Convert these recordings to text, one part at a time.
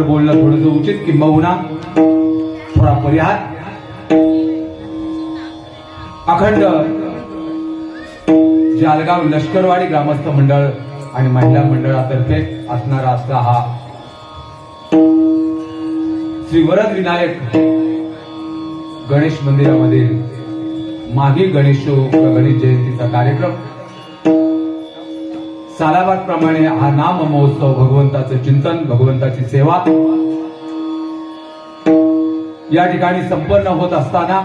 त्यावर बोलणं थोडस उचित किंबहुना थोडा परिहार. अखंड जालगाव लष्करवाडी ग्रामस्थ मंडळ आणि महिला मंडळातर्फे असणारा असला हा श्री वरद विनायक गणेश मंदिरामधील मागील गणेशो गणेश जयंतीचा कार्यक्रम. सालाबाद प्रमाणे हा नाम महोत्सव भगवंताचं चिंतन भगवंताची सेवा. या ठिकाणी संपन्न होत असताना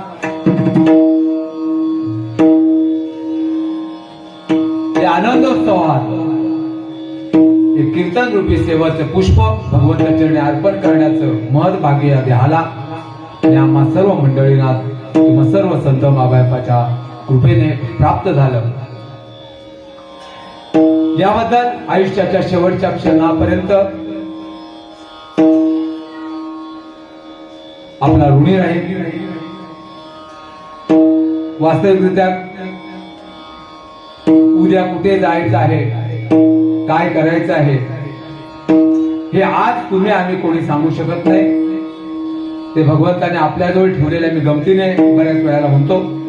आनंदोत्सवात हे कीर्तन रूपी सेवाचं पुष्प भगवंताचे चरणी अर्पण करण्याचं महत् भाग्य या देहाला. आणि आम्हा सर्व मंडळींना किंवा सर्व संत माबायपाच्या कृपेने प्राप्त झालं. याबद्दल आयुष्याच्या शेवटच्या क्षणापर्यंत आपला ऋणी राहील. वास्तविकरित्या उद्या कुठे जायचं आहे? काय करायचं आहे? हे आज तुम्ही आम्ही कोणी सांगू शकत नाही. ते भगवंताने आपल्याजवळ ठेवलेल्या मी गमतीने बऱ्याच वेळाला म्हणतो.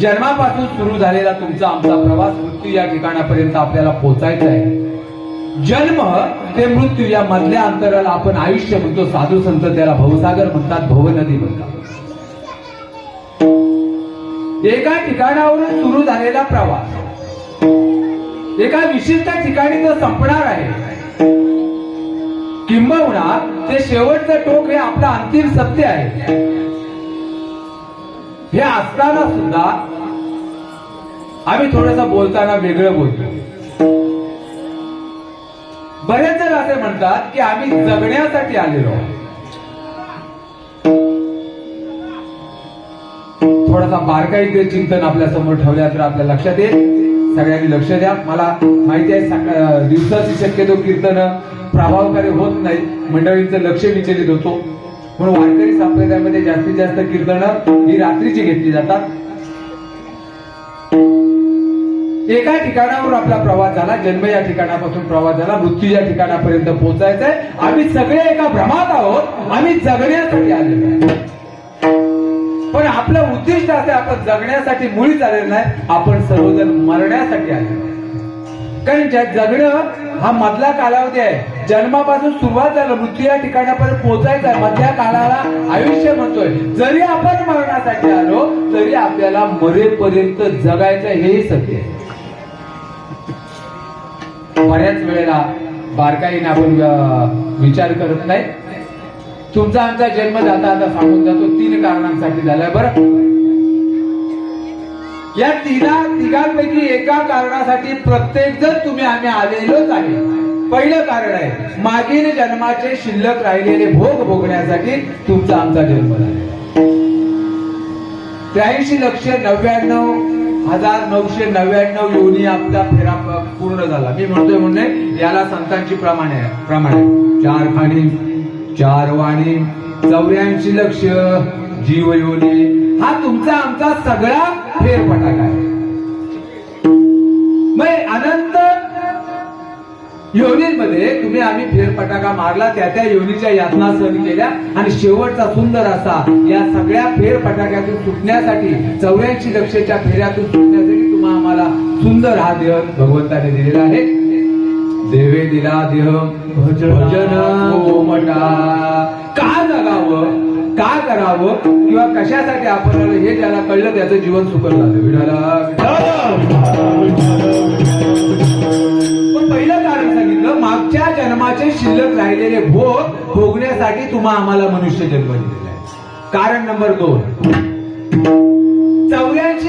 जन्मापासून सुरू झालेला तुमचा आमचा प्रवास मृत्यू या ठिकाणापर्यंत आपल्याला पोहोचायचा आहे. जन्म ते मृत्यू या मधल्या अंतराला आपण आयुष्य म्हणतो साधू संत त्याला भवसागर म्हणतात भवनदी म्हणतात. एका ठिकाणावरून सुरू झालेला प्रवास एका विशिष्ट ठिकाणी तो संपणार आहे. किंबहुना ते शेवटचं टोक हे आपलं अंतिम सत्य आहे. हे असताना सुद्धा आम्ही थोडस बोलताना वेगळं बोलतो बरेच जण असे म्हणतात की आम्ही जगण्यासाठी आलेलो थोडासा बारकाईचे चिंतन आपल्यासमोर ठेवल्या तर आपल्या लक्षात येईल. सगळ्यांनी लक्ष द्या. मला माहिती आहे दिवसाची शक्यतो कीर्तन प्रभावकारी होत नाही. मंडळींचं लक्ष विचलित होतो. म्हणून वारकरी संप्रदायामध्ये जास्तीत जास्त कीर्तनं ही रात्रीची घेतली जातात एका ठिकाणावर आपला प्रवास झाला जन्म या ठिकाणापासून प्रवास झाला मृत्यू या ठिकाणापर्यंत पोहोचायचंय आम्ही सगळे एका भ्रमात आहोत आम्ही जगण्यासाठी आलेलो आहे. पण आपलं उद्दिष्ट असं आपण जगण्यासाठी मुळीच आलेलं नाही आपण सर्वजण मरण्यासाठी आलेलो आहे. कारण जगणं हा मधला कालावधी आहे. जन्मापासून सुरुवात झालं. मृत्यू या ठिकाणापर्यंत पोहोचायचं आहे. मधल्या काळाला आयुष्य म्हणतोय. जरी आपण मरणासाठी आलो तरी आपल्याला मरेपर्यंत जगायचं हेही सत्य आहे. बऱ्याच वेळेला बारकाईने आपण विचार करत नाही. तुमचा आमचा जन्म जाता आता सांगून जातो. तीन कारणांसाठी झालाय बरं. या तिघा तिघांपैकी एका कारणासाठी प्रत्येक जण तुम्ही आम्ही आलेलोच आहे. पहिलं कारण आहे मागील जन्माचे शिल्लक राहिलेले भोग भोगण्यासाठी तुमचा आमचा जन्म झाला. त्र्याऐंशी लक्ष नव्याण्णव हजार नऊशे नव्याण्णव योनी आपला फेरा पूर्ण झाला. मी म्हणतोय म्हणणे याला संतांची प्रमाण आहे प्रमाण. चार खाणी चार वाणी चौऱ्याऐंशी लक्ष जीव योनी हा तुमचा आमचा सगळा फेरफटाका आहे. मग अनंत योनीमध्ये तुम्ही आम्ही फेरफटाका मारला त्या त्या योनीच्या यातना सहन केल्या आणि शेवटचा सुंदर असा या सगळ्या फेरफटाक्यातून सुटण्यासाठी चौऱ्याऐंशी लक्षच्या फेऱ्यातून सुटण्यासाठी तुम्हा आम्हाला सुंदर हा देह भगवंताने दिलेला आहे. देवे दिला देह भजन का जगावं? का करावं किंवा कशासाठी आपण हे ज्याला कळलं त्याचं जीवन सुकर झालं. पण पहिलं कारण सांगितलं मागच्या जन्माचे शिल्लक राहिलेले भोग भोगण्यासाठी तुम्हा आम्हाला मनुष्य जन्म दिलेला आहे. कारण नंबर दोन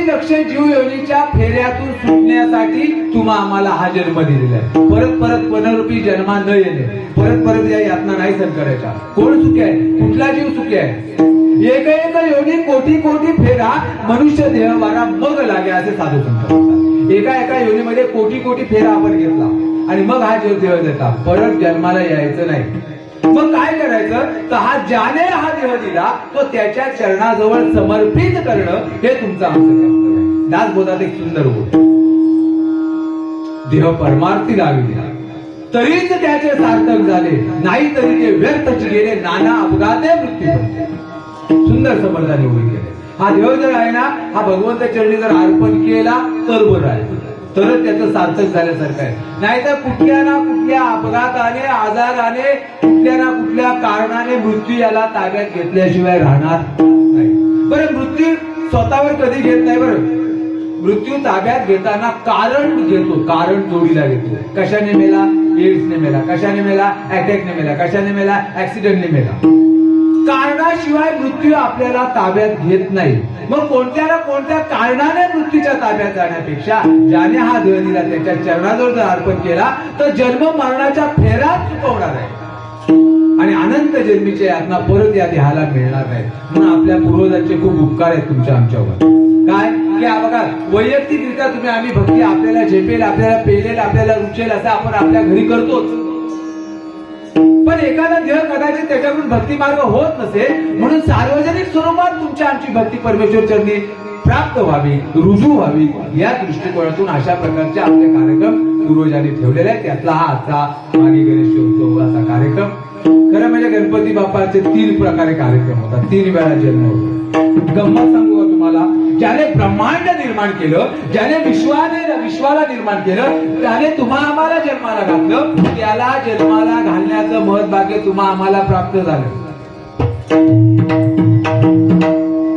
चौऱ्याऐंशी जीव योनीच्या फेऱ्यातून सुटण्यासाठी तुम्हा आम्हाला हा जन्म दिलेला आहे. परत परत पुनरुपी जन्मा न येणे. परत परत या यातना नाही सहन करायच्या कोण सुखी आहे? कुठला जीव सुखी आहे? एक एक योनी कोटी कोटी फेरा मनुष्य देहवारा मग लागे असे साधू संत एका एका योनीमध्ये कोटी कोटी फेरा आपण घेतला. आणि मग हा जीव देव देता. परत जन्माला यायचं नाही. मग काय करायचं? तर हा ज्याने हा देह दिला तो त्याच्या चरणाजवळ समर्पित करणं हे तुमचं आमचं कर्तव्य आहे. दास बोधात एक सुंदर बोध देह परमार्थी लाविला तरीच त्याचे सार्थक झाले नाही तरी ते व्यर्थच गेले नाना अपघाते मृत्यू सुंदर समर्थाने उभी केले. हा देव जर आहे ना हा भगवंत चरणी जर अर्पण केला तर बरं आहे. तर त्याचं सार्थक झाल्यासारखं आहे. नाहीतर कुठल्या ना कुठल्या अपघाताने आजाराने कुठल्या ना कुठल्या कारणाने मृत्यू याला ताब्यात घेतल्याशिवाय राहणार नाही. बरं मृत्यू स्वतःवर कधी घेत नाही बरं? मृत्यू ताब्यात घेताना कारण घेतो कारण जोडीला घेतो. कशाने मेला? एड्सने मेला. कशाने मेला? अटॅकने मेला. कशाने मेला? ऍक्सिडेंटने मेला. कारणाशिवाय मृत्यू आपल्याला ताब्यात घेत नाही. मग कोणत्या ना कोणत्या कारणाने मृत्यूच्या ताब्यात जाण्यापेक्षा ज्याने हा देह दिला त्याच्या चरणाजवळ जर अर्पण केला तर जन्म मरणाच्या फेरात चुकवणार आहे. आणि अनंत जन्मीच्या यातना परत या देहाला मिळणार नाही. म्हणून आपल्या पूर्वजांचे खूप उपकार आहेत तुमच्या आमच्यावर. काय? की बघा वैयक्तिकरित्या तुम्ही आम्ही भक्ती आपल्याला झेपेल आपल्याला पेलेल आपल्याला रुचेल असं आपण आपल्या घरी करतोच. पण एखादा देह कदाचित त्याच्याकडून भक्ती मार्ग होत नसेल म्हणून सार्वजनिक स्वरूपात तुमच्या आमची भक्ती परमेश्वर चरणी प्राप्त व्हावी रुजू व्हावी. या दृष्टिकोनातून अशा प्रकारचे आपले कार्यक्रम पूर्वजांनी ठेवलेले आहेत. त्यातला हा आजचा मागे गणेशोत्सव असा कार्यक्रम. खरं म्हणजे गणपती बाप्पाचे तीन प्रकारे कार्यक्रम होतात. तीन वेळा जन्म होतो. गंमत सांगू तुम्हाला ज्याने ब्रह्मांड निर्माण केलं ज्याने विश्वाने विश्वाला निर्माण केलं त्याने तुम्हा आम्हाला जन्माला घातलं त्याला जन्माला घालण्याचं महत् भाग्य तुम्हा आम्हाला प्राप्त झालं.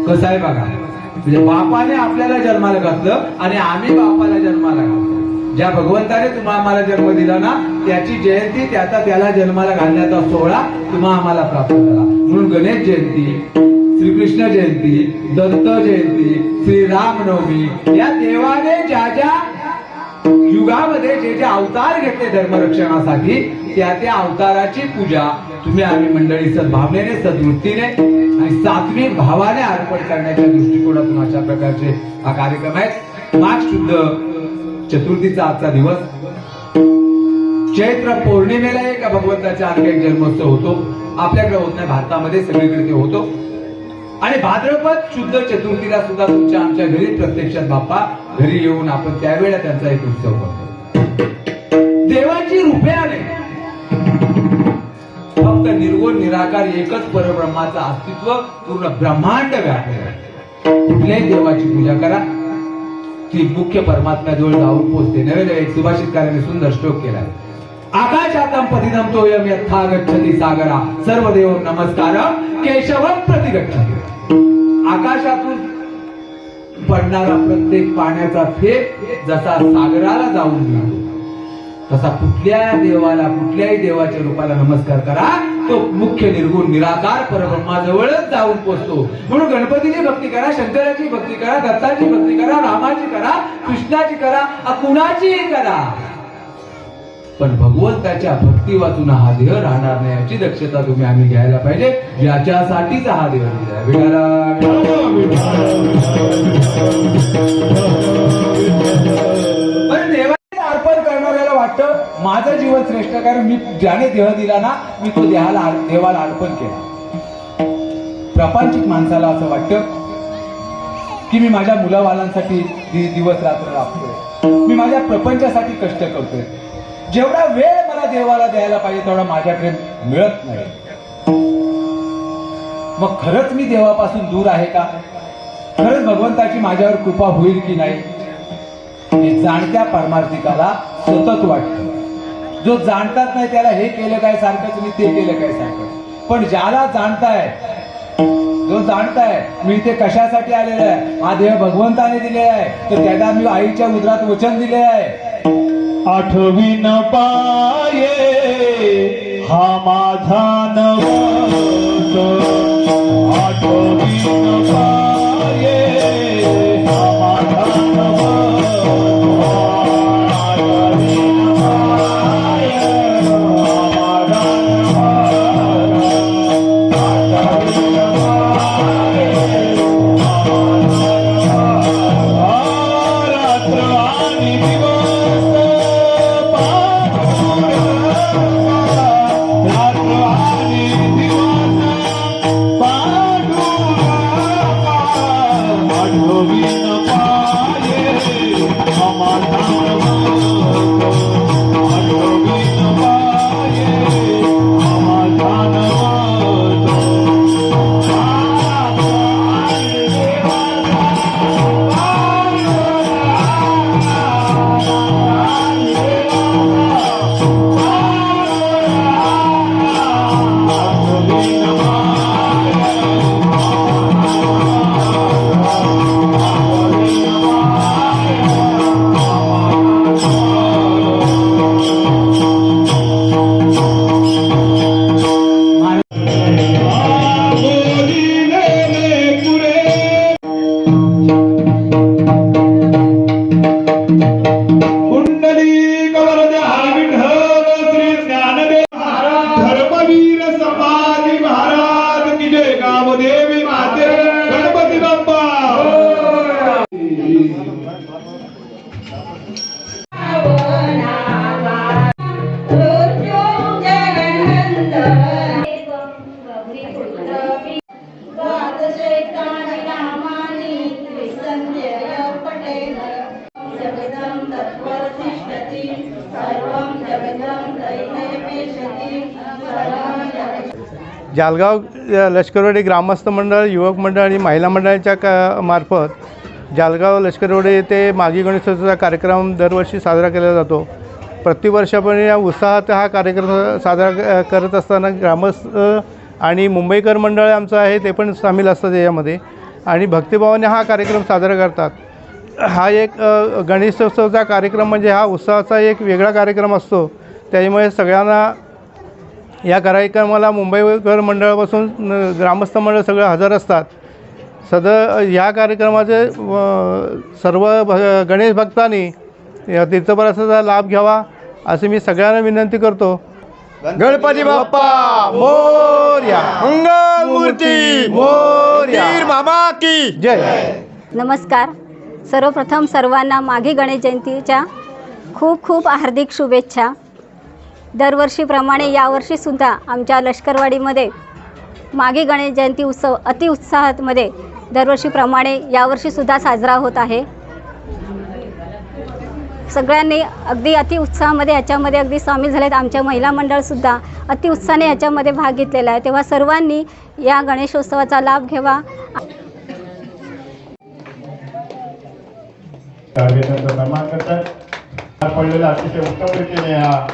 कसं आहे बघा? म्हणजे बापाने आपल्याला जन्माला घातलं आणि आम्ही बापाला जन्माला घातलं. ज्या भगवंताने तुम्हा आम्हाला जन्म दिला ना त्याची जयंती त्याचा त्याला जन्माला घालण्याचा सोहळा तुम्हा आम्हाला प्राप्त झाला. म्हणून गणेश जयंती श्रीकृष्ण जयंती दत्त जयंती श्रीरामनवमी या देवाने ज्या ज्या युगामध्ये जे जे अवतार घेतले धर्मरक्षणासाठी त्या त्या अवताराची पूजा तुम्ही आम्ही मंडळी सद्भावनेने सद्वृत्तीने आणि सात्विक भावाने अर्पण करण्याच्या दृष्टिकोनातून अशा प्रकारचे हा कार्यक्रम आहे माघ शुद्ध चतुर्थीचा आजचा दिवस. चैत्र पौर्णिमेला एक भगवंताचा आणखी एक जन्मोत्सव होतो. आपल्याकडे होत नाही भारतामध्ये सगळीकडे ते होतो. आणि भाद्रपद शुद्ध चतुर्थीला सुद्धा तुमच्या आमच्या घरी प्रत्यक्षात बाप्पा घरी येऊन आपण त्यावेळेला त्यांचा एक उत्सव करतो. देवाची रूपे आले. फक्त निर्गुण निराकार एकच परब्रह्माचं अस्तित्व पूर्ण ब्रह्मांड व्यापले. कुठल्याही देवाची पूजा करा. ती मुख्य परमात्म्याजवळ जाऊन पोचते. नवे नव्हे सुभाषित कार्याने सुंदर श्लोक आहे. आकाशातम पतिदम तोयम यथा गच्छति सागरा. सर्व देव नमस्कार. केशवम प्रति गच्छति आकाशातून पडणारा प्रत्येक पाण्याचा थेंब जसा सागराला जाऊन मिळतो तसा कुठल्या देवाला कुठल्याही देवाच्या रूपाला नमस्कार करा. तो मुख्य निर्गुण निराकार परब्रह्माजवळच जाऊन पोचतो. म्हणून गणपतीची भक्ती करा शंकराची भक्ती करा दत्ताची भक्ती करा रामाची करा कृष्णाची करा अ, कुणाचीही करा. पण भगवंताच्या भक्ती वाचून हा देह राहणार नाही याची दक्षता तुम्ही आम्ही घ्यायला पाहिजे. याच्यासाठीच हा देह पण देवाला अर्पण करणाऱ्याला वाटतं माझं जीवन श्रेष्ठ कारण मी ज्याने देह दिला ना मी तो देहाला देवाला अर्पण केला. प्रापंचिक माणसाला असं वाटतं की मी माझ्या मुलावालांसाठी दिवस रात्र राबतोय. मी माझ्या प्रपंचासाठी कष्ट करतोय. जेवढा वेळ मला देवाला द्यायला पाहिजे तेवढा माझ्याकडे मिळत नाही. मग खरंच मी देवापासून दूर आहे का? खरंच भगवंताची माझ्यावर कृपा होईल की नाही? हे जाणत्या परमार्थिकाला सतत वाटत. जो जाणतात नाही त्याला हे केलं काय सारखंच मी ते केलं काय सारखं पण ज्याला जाणताय जो जाणताय मी ते कशासाठी आलेलं आहे? हा देव भगवंताने दिलेला आहे. तर त्याला मी आईच्या उदरात वचन दिले आहे. आठवीन पाये हा माझा नवस आठवीन पाये. जालगाव लष्करवाडी ग्रामस्थ मंडळ युवक मंडळ आणि महिला मंडळाच्या का मार्फत जालगाव लष्करवाडी येथे मागी गणेशोत्सवाचा कार्यक्रम दरवर्षी साजरा केला जातो. प्रतिवर्षापणे या उत्साहात हा कार्यक्रम साजरा करत असताना ग्रामस्थ आणि मुंबईकर मंडळ आमचं आहे ते पण सामील असतात याच्यामध्ये आणि भक्तिभावाने हा कार्यक्रम साजरा करतात. हा एक अ, गणेशोत्सवाचा कार्यक्रम म्हणजे हा उत्साहाचा एक वेगळा कार्यक्रम असतो. त्यामुळे सगळ्यांना या कार्यक्रमाला मुंबईकर मंडळापासून ग्रामस्थ मंडळ सगळं हजर असतात. सद या कार्यक्रमाचे सर्व भ गणेश भक्तांनी या तीर्थप्रसादाचा लाभ घ्यावा असे मी सगळ्यांना विनंती करतो. गणपती बाप्पा मोर्या. मंगल मूर्ती मोरया. वीर मामा की. जय. नमस्कार. सर्वप्रथम सर्वांना माघी गणेश जयंतीच्या खूप खूप हार्दिक शुभेच्छा. दरवर्षीप्रमाणे यावर्षीसुद्धा आमच्या लष्करवाडीमध्ये मागे गणेश जयंती उत्सव अतिउत्साहातमध्ये दरवर्षीप्रमाणे यावर्षीसुद्धा साजरा होत आहे. सगळ्यांनी अगदी अतिउत्साहामध्ये याच्यामध्ये अगदी सामील झालेत. आमच्या महिला मंडळसुद्धा अतिउत्साहाने याच्यामध्ये भाग घेतलेला आहे. तेव्हा सर्वांनी या गणेशोत्सवाचा लाभ घ्यावा. कार्यक्रमाचा करतात. पडलेला अतिशय उत्तम रीतीने हा